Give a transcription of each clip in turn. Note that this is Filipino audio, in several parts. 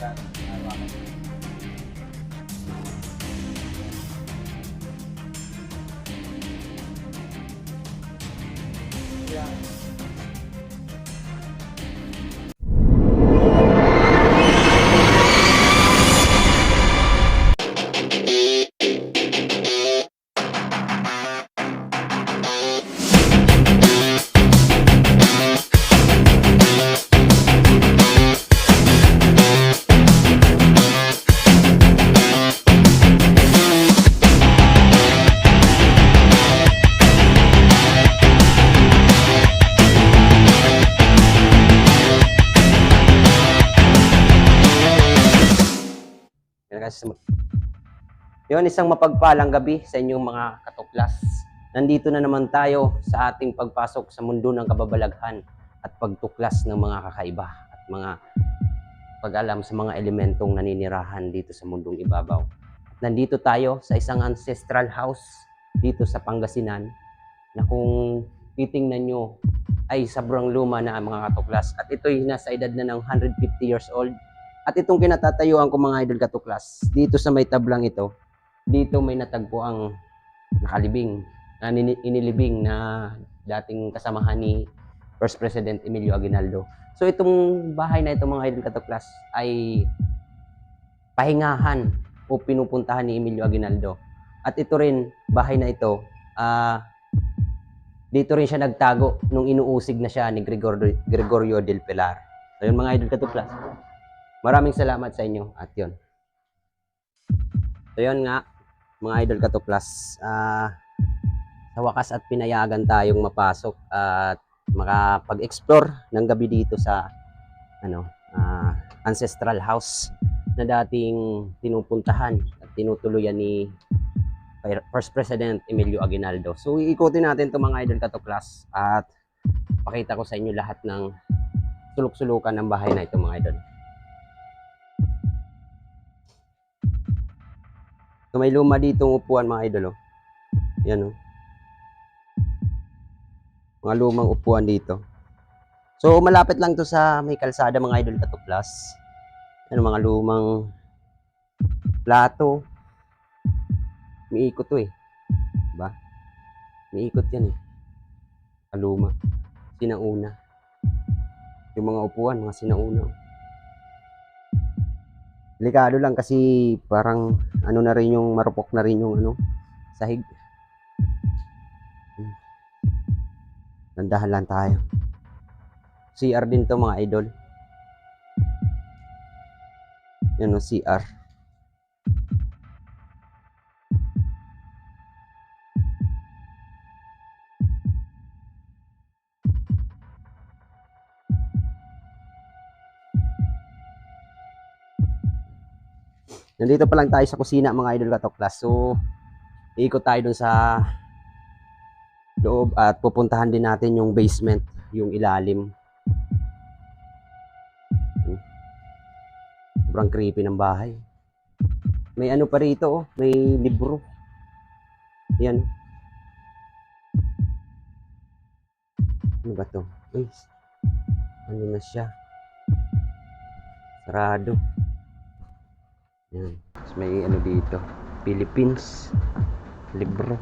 Yeah. Guys. Yun, isang mapagpalang gabi sa inyong mga katuklas. Nandito na naman tayo sa ating pagpasok sa mundo ng kababalaghan at pagtuklas ng mga kakaiba at mga pag-alam sa mga elementong naninirahan dito sa mundong ibabaw. Nandito tayo sa isang ancestral house dito sa Pangasinan na kung titingnan nyo ay sobrang luma na ang mga katuklas at ito'y nasa edad na ng 150 years old at itong kinatatayuan ko mga idol katuklas, dito sa may tablang ito, dito may natagpo ang nakalibing, na inilibing na dating kasamahan ni First President Emilio Aguinaldo. So itong bahay na ito mga idol katuklas ay pahingahan o pinupuntahan ni Emilio Aguinaldo. At ito rin, bahay na ito, ah dito rin siya nagtago nung inuusig na siya ni Gregorio, Gregorio del Pilar. So yun mga idol katuklas. Maraming salamat sa inyo at yun. So yun nga, mga idol katuklas, ah sa wakas at pinayagan tayong mapasok at makapag-explore ng gabi dito sa ano, ah, ancestral house na dating tinupuntahan at tinutuluyan ni First President Emilio Aguinaldo. So iikutin natin itong mga idol katuklas at pakita ko sa inyo lahat ng sulok-sulukan ng bahay na ito mga idol. May luma ditong upuan mga idol oh. Yan oh. Mga lumang upuan dito. So malapit lang to sa may kalsada mga idol katuklas. Ano mga lumang plato. Miikot to eh. Diba? Miikot yan eh. Kaluma. Sinauna. Yung mga upuan, mga sinauna. Delikado lang kasi parang ano na rin yung marupok na rin yung ano sahig. Hmm. Dandahan lang tayo. CR din to mga idol. Yan o, CR. Nandito pa lang tayo sa kusina mga idol katuklas. So, iikot tayo dun sa loob at pupuntahan din natin yung basement, yung ilalim. Hmm. Sobrang creepy ng bahay. May ano pa rito, oh. may libro. Yan. Ano ba to? Uy, ano na siya? Sarado. Yan. Tapos may ano dito. Philippines. Libro.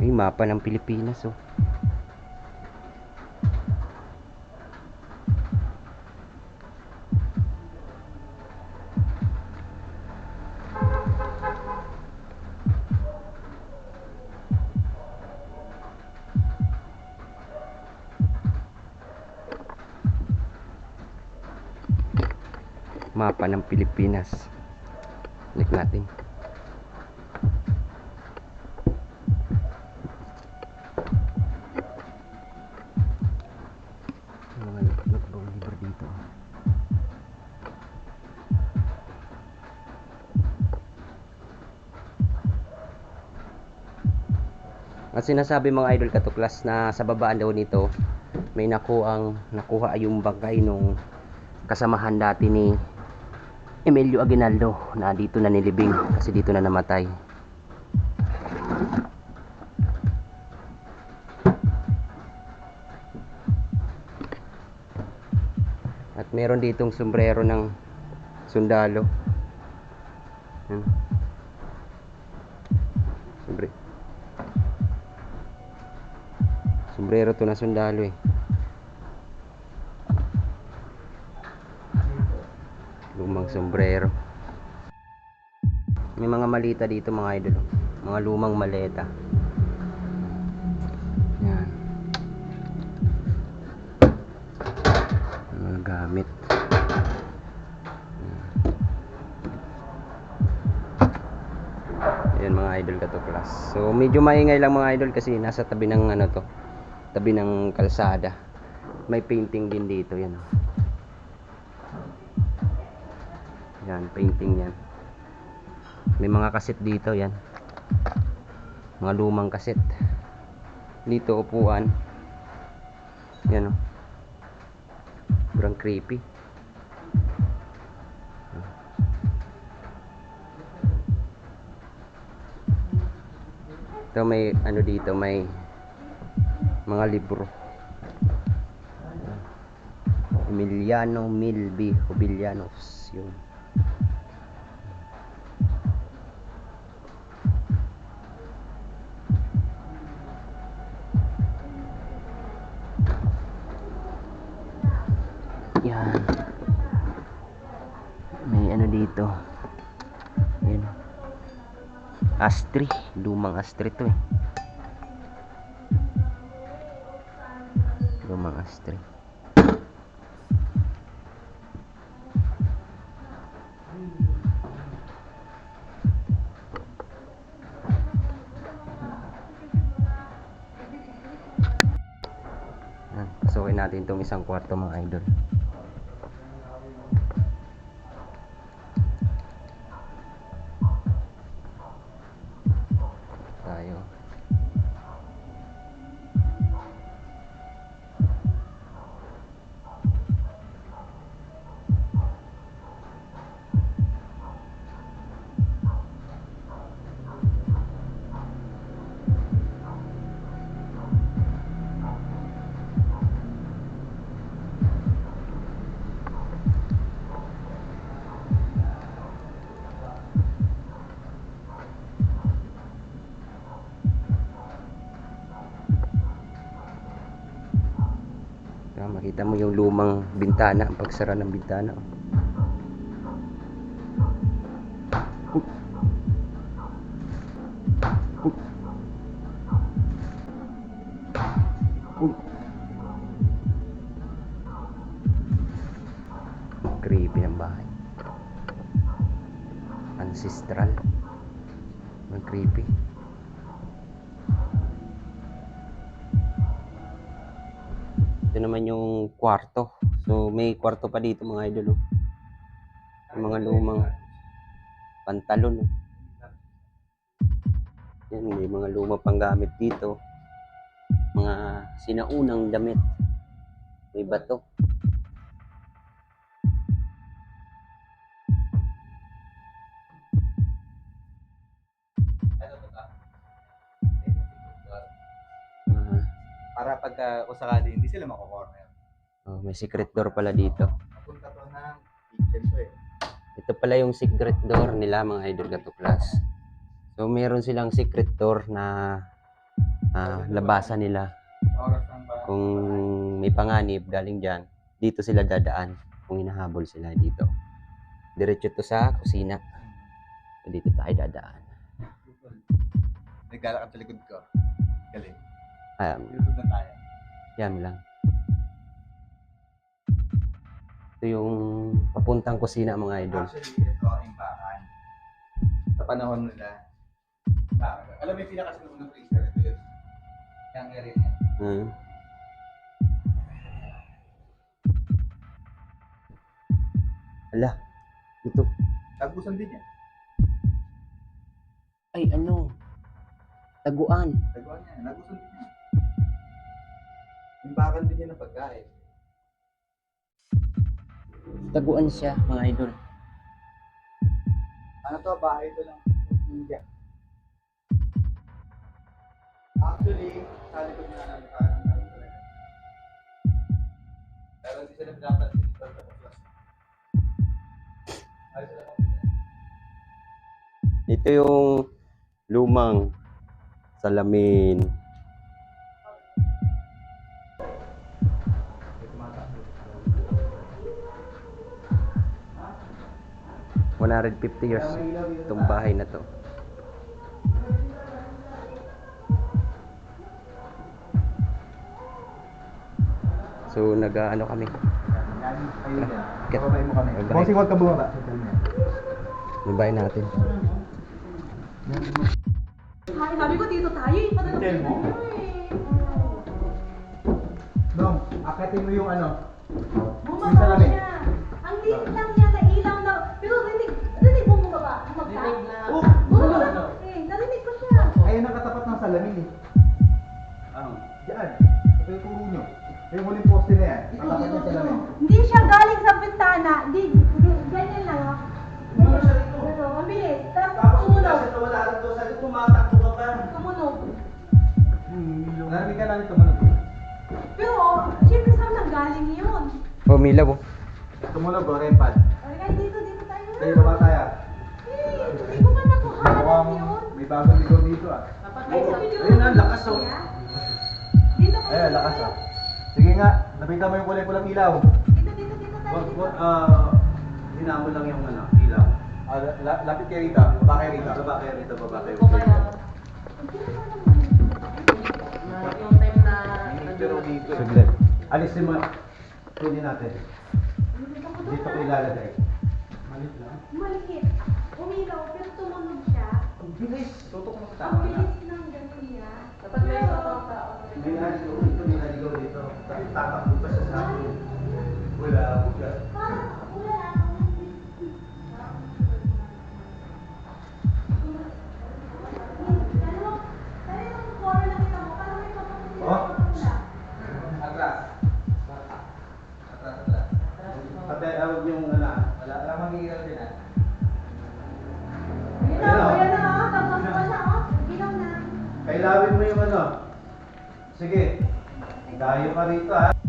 May mapa ng Pilipinas oh. Mapa ng Pilipinas. Click natin. At sinasabi mga idol katuklas na sa babaan daw nito may nakuang nakuha yung bangkay nung kasamahan dati ni Emilio Aguinaldo. Na dito na nilibing kasi dito na namatay. At meron ditong sombrero ng sundalo. Sombrero sombrero to na sundalo eh. Lumang sombrero. May mga malita dito mga idol. Mga lumang maleta. Yan. Mga gamit. Yan mga idol katuklas. So medyo maingay lang mga idol kasi nasa tabi ng ano to. Tabi ng kalsada. May painting din dito yan. oh. Yan, painting yan. May mga kaset dito yan. Mga lumang kaset. Dito upuan. Yan oh. Sobrang creepy. Ito may ano dito, may mga libro. Emiliano Milby Jubilanos yun. May ano dito. Yan. Astri. Lumang astri to eh. Lumang astri. Pasukin natin itong isang kwarto mga idol. Makita mo yung lumang bintana, ang pagsara ng bintana. Creepy ng bahay. Ancestral. Ang creepy. Naman yung kwarto. So, may kwarto pa dito mga idol. Oh. Yung mga lumang pantalon. Oh. Yan, may mga lumang panggamit dito. Mga sinaunang damit. May bato. Para pagka o sakali hindi sila mako-corner. oh, may secret door pala dito. Napunta to ng kitchen to eh. Ito pala yung secret door nila mga idol katuklas. So meron silang secret door na ah, labasan nila. Kung may panganib galing dyan, dito sila dadaan kung hinahabol sila dito. Diretso to sa kusina. So dito tayo dadaan. Naglalakad sa likod ko. Galing. Um, Yusuf na tayo. yan lang. Ito yung papuntang kusina mga idol. Actually, ito ang imbakan. Sa panahon nila, imbakan. Alam mo yung pinakasunod freezer, ito yun. Yung area niya. Hmm. Ala, ito. Tagusan din yan. Ay, ano? Taguan. Taguan niya. Nagusan din yan. Imbakan din yan ng pagkain. Taguan siya, mga idol. Ano to, bahay to lang. Hindi. Actually, sa likod na namin parang. Pero hindi sila pinapansin dito sa Ito yung lumang salamin. $150 years itong bahay na to. So nag-ano kami. Bossing, huwag ka bumaba. Yung bahay natin. Ay, sabi ko dito tayo eh. Hotel mo? Dong, akitin mo yung ano. Bumaba siya. Yung huling poste na yan. Katapat ng salamin. Hindi siya galing sa bintana. Hindi, hindi ganyan lang oh. Ano siya dito? Ano, ang bilis. Tapos Tapos tumunog. wala sa tumatakbo ka pa. Tumunog. Narinig ka namin tumunog. Pero, syempre saan nang galing yun? Oh, Milaw. oh. Tumunog o, rempad. Ay, dito, dito tayo na. Kayo baba tayo. Eh, hindi ko pa nakuhanan Mukhang yun. may bagong ligaw dito ah. Ay, sa video. Ayun ang lakas, oh. Dito kayo. Ayun, lakas ah. Sige nga, napitan mo yung kulay pulang ilaw. Dito, dito, dito tayo. Wag, wag, ah, hinamon lang yung ano, ilaw. Ah, la- lapit kayo rito. Baba kayo rito. Baba kayo rito, baba kayo rito. yung time na Pero dito. Saglit. Alisin mo. Kunin natin. Dito ko ilalagay. Malit lang. Maliit. Umilaw, pero tumunog siya. Ang bilis. Tutok mo sa Ang bilis ng gano'n niya. Dapat may isang tao. Naligaw dito, tatakbo pa siya sa akin. Wala ako na kapatid Oh. na. Pati, awag yung ano, wala, wala mangigaw din ah. Ayun na, ayun na, oh. Tapos wala, oh. Ilaw na. Kailawin mo yung ano. Sige. Dayo ka rito ha.